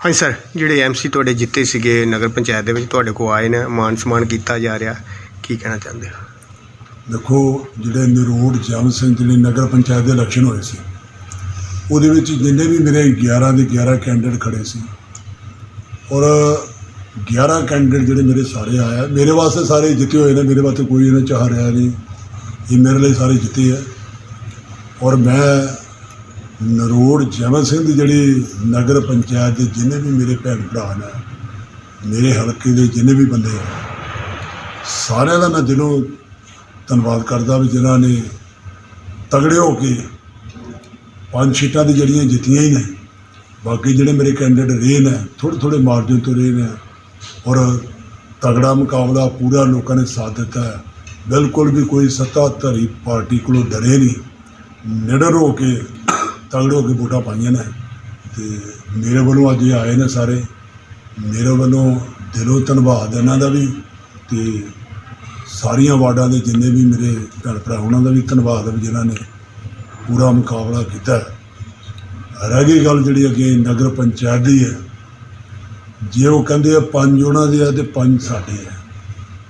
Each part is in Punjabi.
ਹਾਂਜੀ ਸਰ, ਜਿਹੜੇ ਐਮਸੀ ਤੁਹਾਡੇ ਜਿੱਤੇ ਸੀਗੇ ਨਗਰ ਪੰਚਾਇਤ ਦੇ ਵਿੱਚ, ਤੁਹਾਡੇ ਕੋਲ ਆਏ ਨੇ, ਮਾਨ ਸਨਮਾਨ ਕੀਤਾ ਜਾ ਰਿਹਾ, ਕੀ ਕਹਿਣਾ ਚਾਹੁੰਦੇ ਹੋ? ਦੇਖੋ, ਜਿਹੜੇ ਨਰੋੜ ਜਮ ਸਿੰਘ ਜਿਹੜੇ ਨਗਰ ਪੰਚਾਇਤ ਦੇ ਇਲੈਕਸ਼ਨ ਹੋਏ ਸੀ, ਉਹਦੇ ਵਿੱਚ ਜਿੰਨੇ ਵੀ ਮੇਰੇ 11 ਦੇ 11 ਕੈਂਡੀਡੇਟ ਖੜੇ ਸੀ, ਔਰ 11 ਕੈਂਡੀਡੇਟ ਜਿਹੜੇ ਮੇਰੇ ਸਾਰੇ ਆਇਆ ਮੇਰੇ ਵਾਸਤੇ ਸਾਰੇ ਜਿੱਤੇ ਹੋਏ ਨੇ, ਮੇਰੇ ਵਾਸਤੇ ਕੋਈ ਇਹਨਾਂ ਚਾਹ ਰਿਹਾ ਨਹੀਂ, ਇਹ ਮੇਰੇ ਲਈ ਸਾਰੇ ਜਿੱਤੇ ਆ, ਔਰ ਮੈਂ ਨਰੋੜ ਜਮਨ ਸਿੰਘ ਦੀ ਜਿਹੜੀ ਨਗਰ ਪੰਚਾਇਤ ਦੇ ਜਿੰਨੇ ਵੀ ਮੇਰੇ ਭੈਣ ਭਰਾ ਨੇ, ਮੇਰੇ ਹਲਕੇ ਦੇ ਜਿੰਨੇ ਵੀ ਬੰਦੇ ਆ, ਸਾਰਿਆਂ ਦਾ ਮੈਂ ਦਿਲੋਂ ਧੰਨਵਾਦ ਕਰਦਾ ਵੀ ਜਿਨ੍ਹਾਂ ਨੇ ਤਗੜੇ ਹੋ ਕੇ ਪੰਜ ਸੀਟਾਂ ਦੀ ਜਿਹੜੀਆਂ ਜਿੱਤੀਆਂ ਹੀ ਨੇ, ਬਾਕੀ ਜਿਹੜੇ ਮੇਰੇ ਕੈਂਡੀਡੇਟ ਰਹੇ ਨੇ ਥੋੜ੍ਹੇ ਥੋੜ੍ਹੇ ਮਾਰਜਨ ਤੋਂ ਰਹੇ ਨੇ ਔਰ ਤਗੜਾ ਮੁਕਾਬਲਾ ਪੂਰਾ ਲੋਕਾਂ ਨੇ ਸਾਥ ਦਿੱਤਾ ਹੈ। ਬਿਲਕੁਲ ਵੀ ਕੋਈ ਸੱਤਾਧਾਰੀ ਪਾਰਟੀ ਕੋਲੋਂ ਡਰੇ ਨਹੀਂ। ਨਿਡਰ ਹੋ ਕੇ ਤਗੜ ਹੋ ਕੇ ਵੋਟਾਂ ਪਾਈਆਂ ਨੇ ਤੇ ਮੇਰੇ ਵੱਲੋਂ ਅੱਜ ਇਹ ਆਏ ਨੇ ਸਾਰੇ। ਮੇਰੇ ਵੱਲੋਂ ਦਿਲੋਂ ਧੰਨਵਾਦ ਇਹਨਾਂ ਦਾ ਵੀ ਤੇ ਸਾਰੀਆਂ ਵਾਰਡਾਂ ਦੇ ਜਿੰਨੇ ਵੀ ਮੇਰੇ ਭੈਣ ਭਰਾ, ਉਹਨਾਂ ਦਾ ਵੀ ਧੰਨਵਾਦ ਵੀ ਜਿਨ੍ਹਾਂ ਨੇ ਪੂਰਾ ਮੁਕਾਬਲਾ ਕੀਤਾ। ਰਹਿ ਗਈ ਗੱਲ ਜਿਹੜੀ ਅੱਗੇ ਨਗਰ ਪੰਚਾਇਤ ਦੀ ਹੈ। ਜੇ ਉਹ ਕਹਿੰਦੇ ਆ ਪੰਜ ਉਹਨਾਂ ਦੇ ਆ ਤੇ ਪੰਜ ਸਾਡੇ ਆ।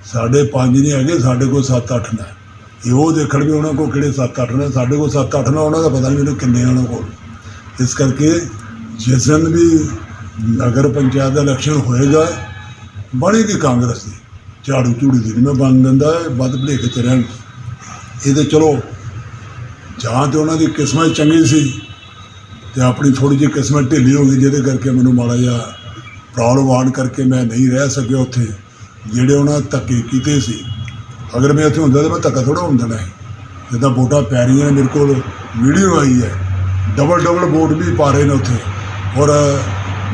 ਸਾਡੇ ਪੰਜ ਨਹੀਂ ਹੈਗੇ, ਸਾਡੇ ਕੋਲ 7-8 ਨੇ। ਇਹ ਉਹ ਦੇਖਣ ਵੀ ਉਹਨਾਂ ਕੋਲ ਕਿਹੜੇ 7-8 ਨੇ, ਸਾਡੇ ਕੋਲ 7-8 ਨੇ, ਉਹਨਾਂ ਦਾ ਪਤਾ ਨਹੀਂ ਮੈਨੂੰ ਕਿੰਨੇ ਆ ਉਹਨਾਂ ਕੋਲ। ਇਸ ਕਰਕੇ ਜਿਸ ਦਿਨ ਵੀ ਨਗਰ ਪੰਚਾਇਤ ਦਾ ਇਲੈਕਸ਼ਨ ਹੋਏਗਾ ਬਣੇਗੀ ਕਾਂਗਰਸ ਦੀ, ਝਾੜੂ ਝੂੜੂ ਦੀ ਨਹੀਂ ਮੈਂ ਬਣ ਦਿੰਦਾ, ਵੱਧ ਭਲੇਖ ਚ ਰਹਿਣ। ਇਹ ਤੇ ਚਲੋ, ਜਾਂ ਤੇ ਉਹਨਾਂ ਦੀ ਕਿਸਮਤ ਚੰਗੀ ਸੀ, ਤੇ ਆਪਣੀ ਥੋੜੀ ਜਿਹੀ ਕਿਸਮਤ ਢਿੱਲੀ ਹੋ ਗਈ, ਜਿਹਦੇ ਕਰਕੇ ਮੈਨੂੰ ਮਾੜਾ ਜਿਹਾ ਪ੍ਰੋਬਲਮ ਆਉਣ ਕਰਕੇ ਮੈਂ ਨਹੀਂ ਰਹਿ ਸਕਿਆ ਉੱਥੇ, ਜਿਹੜੇ ਉਹਨਾਂ ਧੱਕੇ ਕੀਤੇ ਸੀ। ਅਗਰ ਮੈਂ ਉੱਥੇ ਹੁੰਦਾ ਤਾਂ ਮੈਂ ਧੱਕਾ ਥੋੜਾ ਹੁੰਦਾ ਨਹੀਂ ਜਿੱਦਾਂ ਵੋਟਾਂ ਪੈ ਰਹੀਆਂ ਨੇ ਮੇਰੇ ਕੋਲ ਵੀਡੀਓ ਆਈ ਹੈ। ਡਬਲ ਡਬਲ ਵੋਟ ਵੀ ਪਾ ਰਹੇ ਨੇ ਉੱਥੇ। ਔਰ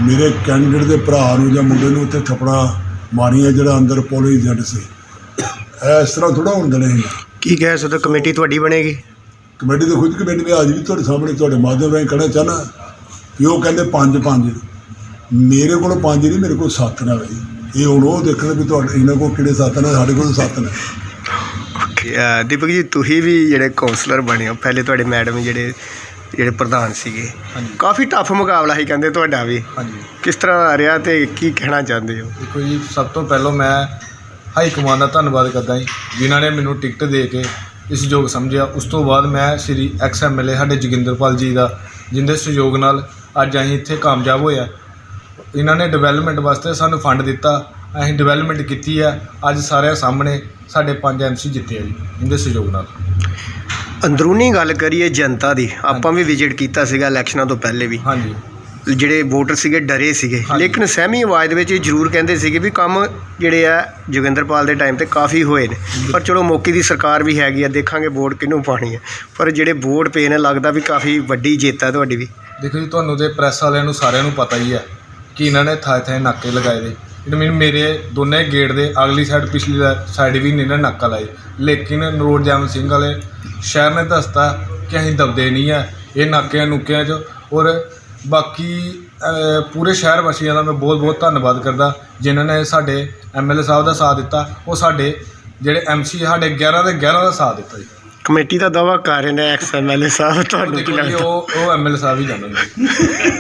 ਮੇਰੇ ਕੈਂਡੀਡੇਟ ਦੇ ਭਰਾ ਨੂੰ ਜਾਂ ਮੁੰਡੇ ਨੂੰ ਉੱਥੇ ਥੱਪੜਾ ਮਾਰੀਆਂ ਜਿਹੜਾ ਅੰਦਰ ਪੁਲਿਸ ਏਜੰਟ ਸੀ। ਇਸ ਤਰ੍ਹਾਂ ਥੋੜਾ ਹੁੰਦਾ ਨਹੀਂ ਕੀ ਕਹਿ ਸਕਦੇ ਕਮੇਟੀ ਤੁਹਾਡੀ ਬਣੇਗੀ? ਕਮੇਟੀ ਦੇ ਖੁਦ ਕਮੇਟੀ ਮੈਂ ਅੱਜ ਵੀ ਤੁਹਾਡੇ ਸਾਹਮਣੇ ਤੁਹਾਡੇ ਮਾਧਿਅਮ ਰਾਹੀਂ ਕਹਿਣਾ ਚਾਹਨਾ ਕਿ ਉਹ ਕਹਿੰਦੇ ਪੰਜ ਪੰਜ। ਮੇਰੇ ਕੋਲ ਪੰਜ ਨਹੀਂ ਮੇਰੇ ਕੋਲ ਸੱਤ ਨੇ ਬਈ। ਇਹ ਹੁਣ ਉਹ ਦੇਖਣ ਵੀ ਤੁਹਾਡੇ ਇਹਨਾਂ ਕੋਲ ਕਿਹੜੇ ਸੱਤ ਨੇ ਸਾਡੇ ਕੋਲ ਸੱਤ ਨੇ। ਦੀਪਕ ਜੀ ਤੁਸੀਂ ਵੀ ਜਿਹੜੇ ਕਾਉਂਸਲਰ ਬਣੇ ਹੋ ਪਹਿਲੇ ਤੁਹਾਡੇ ਮੈਡਮ ਜਿਹੜੇ ਜਿਹੜੇ ਪ੍ਰਧਾਨ ਸੀਗੇ। ਕਾਫੀ ਟਫ ਮੁਕਾਬਲਾ ਸੀ ਕਹਿੰਦੇ ਤੁਹਾਡਾ ਵੀ। ਹਾਂਜੀ। ਕਿਸ ਤਰ੍ਹਾਂ ਆ ਰਿਹਾ ਤੇ ਕੀ ਕਹਿਣਾ ਚਾਹੁੰਦੇ ਹੋ? ਦੇਖੋ ਜੀ ਸਭ ਤੋਂ ਪਹਿਲਾਂ ਮੈਂ ਹਾਈ ਕਮਾਂਡ ਦਾ ਧੰਨਵਾਦ ਕਰਦਾ ਜੀ ਜਿਨ੍ਹਾਂ ਨੇ ਮੈਨੂੰ ਟਿਕਟ ਦੇ ਕੇ ਇਸ ਯੋਗ ਸਮਝਿਆ। ਉਸ ਤੋਂ ਬਾਅਦ ਮੈਂ ਸ੍ਰੀ ਐਕਸ ਐਮਐਲਏ ਸਾਡੇ ਜੋਗਿੰਦਰਪਾਲ ਜੀ ਦਾ ਜਿੰਦੇ ਸਹਿਯੋਗ ਨਾਲ ਅੱਜ ਅਸੀਂ ਇੱਥੇ ਕਾਮਯਾਬ ਹੋਇਆ ਇਹਨਾਂ ਨੇ ਡਿਵੈਲਪਮੈਂਟ ਵਾਸਤੇ ਸਾਨੂੰ ਫੰਡ ਦਿੱਤਾ। ਅਸੀਂ ਡਿਵੈਲਪਮੈਂਟ ਕੀਤੀ ਆ ਅੱਜ ਸਾਰਿਆਂ ਸਾਹਮਣੇ ਸਾਡੇ ਪੰਜ ਐਮਸੀ ਜਿੱਤੇ ਆ ਜੀ ਇਹਦੇ ਸਹਿਯੋਗ ਨਾਲ। ਅੰਦਰੂਨੀ ਗੱਲ ਕਰੀਏ ਜਨਤਾ ਦੀ ਆਪਾਂ ਵੀ ਵਿਜ਼ਿਟ ਕੀਤਾ ਸੀਗਾ ਇਲੈਕਸ਼ਨਾਂ ਤੋਂ ਪਹਿਲੇ ਵੀ। ਹਾਂਜੀ। ਜਿਹੜੇ ਵੋਟਰ ਸੀਗੇ ਡਰੇ ਸੀਗੇ। ਲੇਕਿਨ ਸਹਿਮੀ ਆਵਾਜ਼ ਦੇ ਵਿੱਚ ਇਹ ਜ਼ਰੂਰ ਕਹਿੰਦੇ ਸੀਗੇ ਵੀ ਕੰਮ ਜਿਹੜੇ ਆ ਜੋਗਿੰਦਰਪਾਲ ਦੇ ਟਾਈਮ ਤੇ ਕਾਫੀ ਹੋਏ ਨੇ। ਪਰ ਚਲੋ ਮੌਕੇ ਦੀ ਸਰਕਾਰ ਵੀ ਹੈਗੀ ਆ ਦੇਖਾਂਗੇ ਵੋਟ ਕਿਹਨੂੰ ਪਾਣੀ ਹੈ ਪਰ ਜਿਹੜੇ ਵੋਟ ਪਏ ਨੇ ਲੱਗਦਾ ਵੀ ਕਾਫੀ ਵੱਡੀ ਜਿੱਤ ਹੈ ਤੁਹਾਡੀ ਵੀ। ਦੇਖੋ ਜੀ ਤੁਹਾਨੂੰ ਤੇ ਪ੍ਰੈਸ ਵਾਲਿਆਂ ਨੂੰ ਸਾਰਿਆਂ ਨੂੰ ਪਤਾ ਹੀ ਹੈ ਕਿ ਇਹਨਾਂ ਨੇ ਥਾਂ ਥਾਂ ਨਾਕੇ ਲਗਾਏ ਦੇ ਮੀਨ ਮੇਰੇ ਦੋਨੇ ਗੇਟ ਦੇ ਅਗਲੀ ਸਾਈਡ ਪਿਛਲੀ ਸਾਈਡ ਵੀ ਨਹੀਂ ਨੇ ਨਾਕਾ ਲਾਏ ਲੇਕਿਨ ਨਰੋੜ ਜੈਮ ਸਿੰਘ ਵਾਲੇ ਸ਼ਹਿਰ ਨੇ ਦੱਸਤਾ ਕਿ ਅਸੀਂ ਦਬਦੇ ਨਹੀਂ ਆ। ਇਹ ਨਾਕਿਆਂ ਨੁਕਿਆਂ 'ਚ। ਔਰ ਬਾਕੀ ਪੂਰੇ ਸ਼ਹਿਰ ਵਾਸੀਆਂ ਦਾ ਮੈਂ ਬਹੁਤ ਬਹੁਤ ਧੰਨਵਾਦ ਕਰਦਾ। ਜਿਨ੍ਹਾਂ ਨੇ ਸਾਡੇ ਐਮਐਲਏ ਸਾਹਿਬ ਦਾ ਸਾਥ ਦਿੱਤਾ। ਉਹ ਸਾਡੇ ਜਿਹੜੇ ਐਮਸੀ ਸਾਡੇ 11 ਦੇ 11 ਦਾ ਸਾਥ ਦਿੱਤਾ ਜੀ। ਕਮੇਟੀ ਦਾ ਦਾਵਾ ਕਰ ਰਹੇ ਨੇ ਐਕਸ ਐਮਐਲਏ ਸਾਹਿਬ ਤੁਹਾਨੂੰ ਕੀ ਲੱਗਦਾ? ਉਹ ਉਹ ਐਮਐਲਏ ਸਾਹਿਬ ਹੀ ਜਾਣਨਗੇ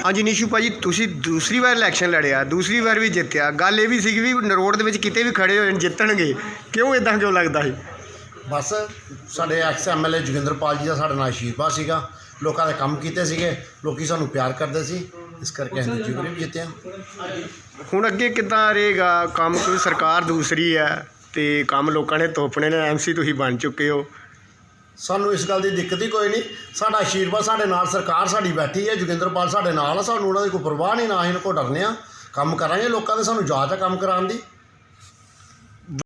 ਹਾਂਜੀ ਨਿਸ਼ੂ ਭਾਜੀ ਤੁਸੀਂ ਦੂਸਰੀ ਵਾਰ ਇਲੈਕਸ਼ਨ ਲੜਿਆ ਦੂਸਰੀ ਵਾਰ ਵੀ ਜਿੱਤਿਆ। ਗੱਲ ਇਹ ਵੀ ਸੀ ਵੀ ਨਰੋੜ ਦੇ ਵਿੱਚ ਕਿਤੇ ਵੀ ਖੜੇ ਹੋਏ ਨੇ ਜਿੱਤਣਗੇ। ਕਿਉਂ ਇਦਾਂ ਕਿਉਂ ਲੱਗਦਾ ਸੀ? ਬਸ ਸਾਡੇ ਐਕਸ ਐਮਐਲਏ ਜੋਗਿੰਦਰਪਾਲ ਜੀ ਦਾ ਸਾਡੇ ਨਾਲ ਆਸ਼ੀਰਵਾਦ ਸੀਗਾ। ਲੋਕਾਂ ਦੇ ਕੰਮ ਕੀਤੇ ਸੀਗੇ ਲੋਕੀ ਸਾਨੂੰ ਪਿਆਰ ਕਰਦੇ ਸੀ। ਇਸ ਕਰਕੇ ਅਸੀਂ ਦੂਜੀ ਵਾਰੀ ਵੀ ਜਿੱਤੇ ਹਾਂ ਹੁਣ ਅੱਗੇ ਕਿੱਦਾਂ ਰਹੇਗਾ? ਕੰਮ ਕੋਈ ਸਰਕਾਰ ਦੂਸਰੀ ਹੈ ਤੇ ਕੰਮ ਲੋਕਾਂ ਨੇ ਤੋਪਣੇ ਨੇ ਐਮਸੀ ਤੁਸੀਂ ਬਣ ਚੁੱਕੇ ਹੋ। ਸਾਨੂੰ ਇਸ ਗੱਲ ਦੀ ਦਿੱਕਤ ਹੀ ਕੋਈ ਨਹੀਂ। ਸਾਡਾ ਆਸ਼ੀਰਵਾਦ ਸਾਡੇ ਨਾਲ ਸਰਕਾਰ ਸਾਡੀ ਬੈਠੀ ਹੈ, ਜੋਗਿੰਦਰਪਾਲ ਸਾਡੇ ਨਾਲ ਆ, ਸਾਨੂੰ ਉਹਨਾਂ ਦੀ ਕੋਈ ਪਰਵਾਹ ਨਹੀਂ, ਨਾ ਅਸੀਂ ਇਹਨਾਂ ਕੋਲ ਡਰਨੇ ਆ। ਕੰਮ ਕਰਾਂਗੇ ਲੋਕਾਂ ਦੇ, ਸਾਨੂੰ ਜਾਚ ਆ ਕੰਮ ਕਰਾਉਣ ਦੀ।